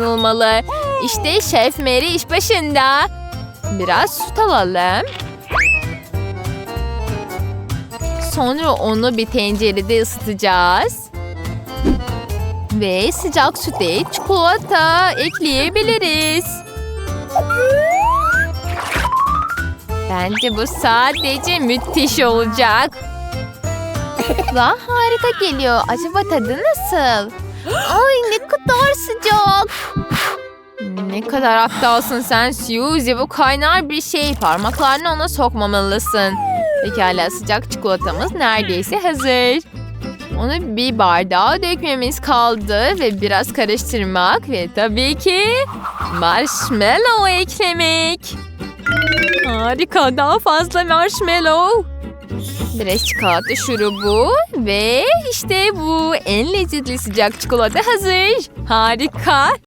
kullanılmalı. İşte Şef Mary iş başında. Biraz süt alalım. Sonra onu bir tencerede ısıtacağız. Ve sıcak süte çikolata ekleyebiliriz. Bence bu sadece müthiş olacak. Kulağa harika geliyor. Acaba tadı nasıl? Ay ne kadar sıcak. Ne kadar aptalsın sen Suzy. Bu kaynar bir şey. Parmaklarını ona sokmamalısın. Pekala sıcak çikolatamız neredeyse hazır. Onu bir bardağa dökmemiz kaldı ve biraz karıştırmak ve tabii ki marshmallow eklemek. Harika daha fazla marshmallow. Biraz çikolata şurubu ve işte bu en lezzetli sıcak çikolata hazır. Harika.